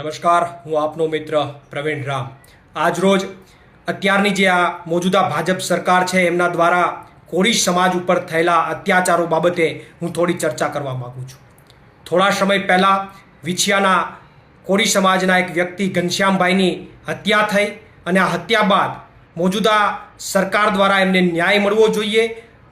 નમસ્કાર, હું આપનો મિત્ર પ્રવીણ રામ. આજરોજ અત્યારની જે આ મોજૂદા ભાજપ સરકાર છે, એમના દ્વારા કોળી સમાજ ઉપર થયેલા અત્યાચારો બાબતે હું થોડી ચર્ચા કરવા માગું છું. થોડા સમય પહેલાં વિછિયાના કોળી સમાજના એક વ્યક્તિ ઘનશ્યામભાઈની હત્યા થઈ અને આ હત્યા બાદ મોજૂદા સરકાર દ્વારા એમને ન્યાય મળવો જોઈએ.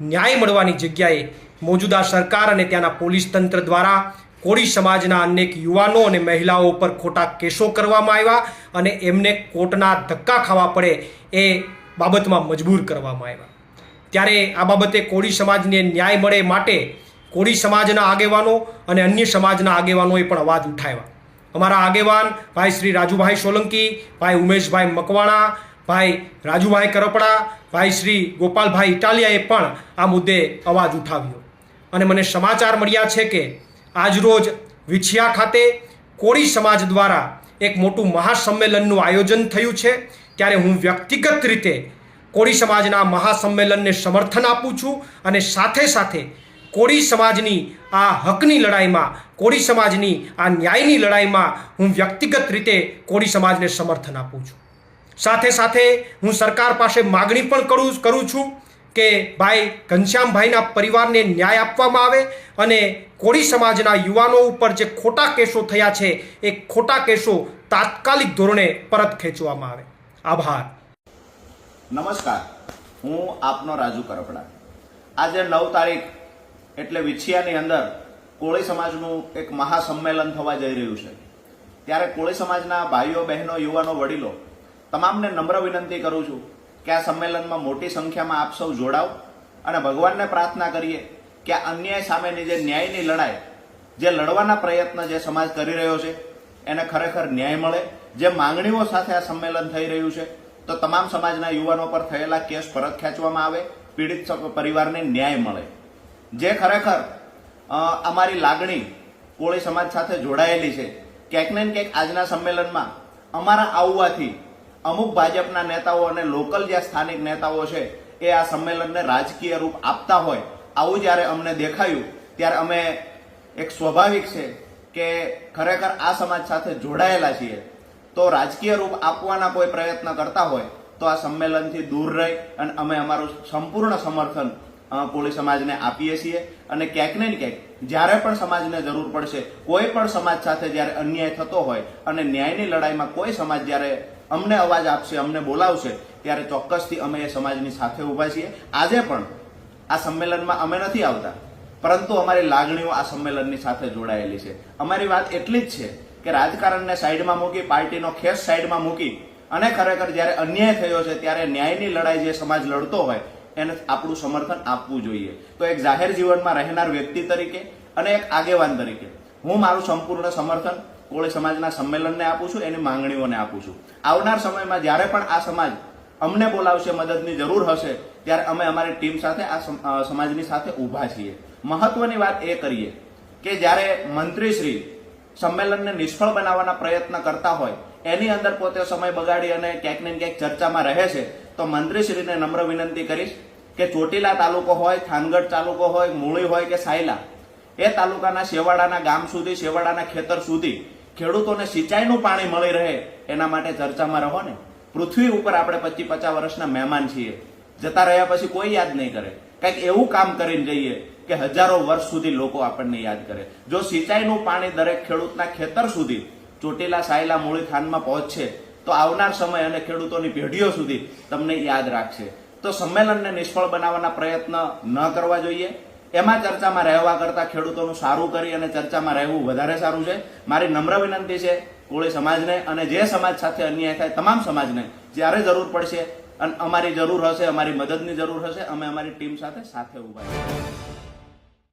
ન્યાય મળવાની જગ્યાએ મોજૂદા સરકાર અને ત્યાંના પોલીસ તંત્ર દ્વારા કોળી સમાજના અનેક યુવાનો અને મહિલાઓ ઉપર ખોટા કેસો કરવામાં આવ્યા અને એમને કોર્ટના ધક્કા ખાવા પડે એ બાબતમાં મજબૂર કરવામાં આવ્યા. ત્યારે આ બાબતે કોળી સમાજને ન્યાય મળે માટે કોળી સમાજના આગેવાનો અને અન્ય સમાજના આગેવાનોએ પણ અવાજ ઉઠાવ્યા. અમારા આગેવાન ભાઈ શ્રી રાજુભાઈ સોલંકી, ભાઈ ઉમેશભાઈ મકવાણા, ભાઈ રાજુભાઈ કરપડા, ભાઈ શ્રી ગોપાલભાઈ ઇટાલિયાએ પણ આ મુદ્દે અવાજ ઉઠાવ્યો. અને મને સમાચાર મળ્યા છે કે આજરોજ વિછિયા ખાતે કોળી સમાજ દ્વારા એક મોટું મહાસંમેલનનું આયોજન થયું છે. ત્યારે હું વ્યક્તિગત રીતે કોળી સમાજના મહાસંમેલનને સમર્થન આપું છું અને સાથે સાથે કોળી સમાજની આ હકની લડાઈમાં, કોળી સમાજની આ ન્યાયની લડાઈમાં હું વ્યક્તિગત રીતે કોળી સમાજને સમર્થન આપું છું. સાથે સાથે હું સરકાર પાસે માગણી પણ કરું કરું છું. કે ભાઈ ઘનશ્યામભાઈના પરિવારને ન્યાય આપવામાં આવે અને કોળી સમાજના યુવાનો ઉપર જે ખોટા કેસો થયા છે, એ ખોટા કેસો તાત્કાલિક ધોરણે પરત ખેંચવામાં આવે. આભાર. નમસ્કાર. હું આપનો રાજુ કરપડા. આજે નવ તારીખ એટલે વિછિયાની અંદર કોળી સમાજનું એક મહાસંમેલન થવા જઈ રહ્યું છે. ત્યારે કોળી સમાજના ભાઈઓ, બહેનો, યુવાનો, વડીલો, તમામને નમ્ર વિનંતી કરું છું કે આ સંમેલનમાં મોટી સંખ્યામાં આપ સૌ જોડાવ અને ભગવાનને પ્રાર્થના કરીએ કે અન્યાય સામેની જે ન્યાયની લડાઈ, જે લડવાના પ્રયત્ન જે સમાજ કરી રહ્યો છે, એને ખરેખર ન્યાય મળે. જે માંગણીઓ સાથે આ સંમેલન થઈ રહ્યું છે, તો તમામ સમાજના યુવાનો પર થયેલા કેસ પરત ખેંચવામાં આવે, પીડિત પરિવારને ન્યાય મળે. જે ખરેખર અમારી લાગણી કોળી સમાજ સાથે જોડાયેલી છે, ક્યાંક ને ક્યાંક આજના સંમેલનમાં અમારા આવવાથી અમુક ભાજપના નેતાઓ અને લોકલ જે સ્થાનિક નેતાઓ છે, એ આ સંમેલનને રાજકીય રૂપ આપતા હોય, આવું જ્યારે અમને દેખાયું, ત્યારે અમે એક સ્વાભાવિક છે કે ખરેખર આ સમાજ સાથે જોડાયેલા છીએ. તો રાજકીય રૂપ આપવાના કોઈ પ્રયત્ન કરતા હોય, તો આ સંમેલનથી દૂર રહી અને અમે અમારું સંપૂર્ણ સમર્થન કોળી સમાજને આપીએ છીએ. અને ક્યાંક ને ક્યાંક, જ્યારે પણ સમાજને જરૂર પડશે, કોઈ પણ સમાજ સાથે જ્યારે અન્યાય થતો હોય અને ન્યાયની લડાઈમાં કોઈ સમાજ જ્યારે અમને અવાજ આપશે, અમને બોલાવશે, ત્યારે ચોક્કસથી અમે એ સમાજની સાથે ઊભા છીએ. આજે પણ આ સંમેલનમાં અમે નથી આવતા, પરંતુ અમારી લાગણીઓ આ સંમેલનની સાથે જોડાયેલી છે. અમારી વાત એટલી જ છે કે રાજકારણને સાઈડમાં મૂકી, પાર્ટીનો ખેસ સાઈડમાં મૂકી અને ખરેખર જ્યારે અન્યાય થયો છે, ત્યારે ન્યાયની લડાઈ જે સમાજ લડતો હોય, એને આપણું સમર્થન આપવું જોઈએ. તો એક જાહેર જીવનમાં રહેનાર વ્યક્તિ તરીકે અને એક આગેવાન તરીકે હું મારું સંપૂર્ણ સમર્થન કોળી સમાજના સંમેલનને આપું છું, એની માંગણીઓને આપું છું. આવનાર સમયમાં જ્યારે પણ આ સમાજ અમને બોલાવશે, મદદની જરૂર હશે, ત્યારે અમે અમારી ટીમ સાથે આ સમાજની સાથે ઊભા છીએ. મહત્વની વાત એ કરીએ કે જ્યારે મંત્રીશ્રી સંમેલનને નિષ્ફળ બનાવવાના પ્રયત્ન કરતા હોય, એની અંદર પોતે સમય બગાડી અને ક્યાંક ને ક્યાંક ચર્ચામાં રહે છે, તો મંત્રીશ્રીને નમ્ર વિનંતી કરીશ કે ચોટીલા તાલુકો હોય, થાનગઢ તાલુકો હોય, મૂળી હોય કે સાયલા, એ તાલુકાના શેવાડાના ગામ સુધી શેવાડાના ખેતર સુધી ખેડૂતોને સિંચાઈનું પાણી મળી રહે એના માટે ચર્ચામાં રહો ને. પૃથ્વી ઉપર આપણે પચીસ પચાસ વર્ષના મહેમાન છીએ. જતા રહ્યા પછી કોઈ યાદ નહીં કરે. કંઈક એવું કામ કરીને જઈએ કે હજારો વર્ષ સુધી લોકો આપણને યાદ કરે. જો સિંચાઈનું પાણી દરેક ખેડૂતના ખેતર સુધી ચોટીલા સાયલા મૂળી ખાનમાં પહોંચશે, તો આવનાર સમય અને ખેડૂતોની પેઢીઓ સુધી તમને યાદ રાખશે. તો સંમેલનને નિષ્ફળ બનાવવાના પ્રયત્ન ન કરવા જોઈએ. એમાં ચર્ચામાં રહેવા કરતા ખેડૂતોનું સારું કરી અને ચર્ચામાં રહેવું વધારે સારું છે. મારી નમ્ર વિનંતી છે કોળી સમાજને અને જે સમાજ સાથે અન્યાય થાય, તમામ સમાજને, જ્યારે જરૂર પડશે, અને અમારી જરૂર હશે, અમારી મદદની જરૂર હશે, અમે અમારી ટીમ સાથે સાથે ઊભા